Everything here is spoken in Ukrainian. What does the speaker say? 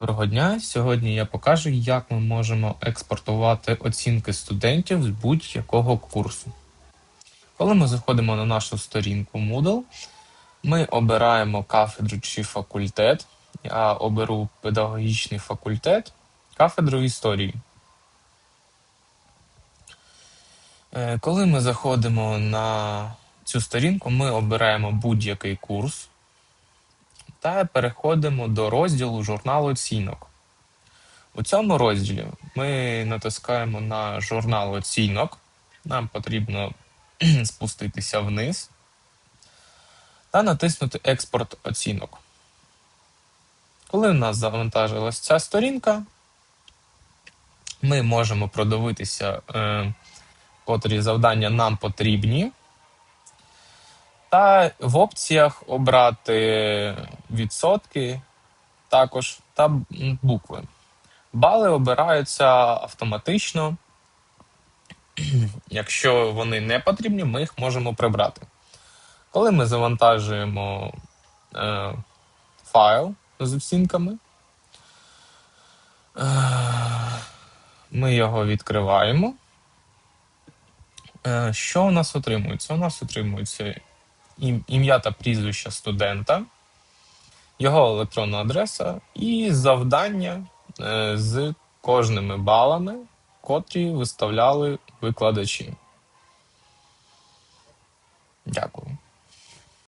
Доброго дня! Сьогодні я покажу, як ми можемо експортувати оцінки студентів з будь-якого курсу. Коли ми заходимо на нашу сторінку Moodle, ми обираємо кафедру чи факультет. Я оберу педагогічний факультет, кафедру історії. Е, Коли ми заходимо на цю сторінку, ми обираємо будь-який курс та переходимо до розділу журнал оцінок. У цьому розділі ми натискаємо на журнал оцінок. Нам потрібно спуститися вниз та натиснути Експорт оцінок. Коли в нас завантажилась ця сторінка, ми можемо продивитися, е, котрі завдання нам потрібні. Та в опціях обрати відсотки також та букви. Бали обираються автоматично. Якщо вони не потрібні, ми їх можемо прибрати. Коли ми завантажуємо е, файл з оцінками, е, ми його відкриваємо. Е, що у нас отримується? У нас отримується ім'я та прізвище студента, його електронна адреса і завдання е, з кожними балами, котрі виставляли викладачі. Дякую.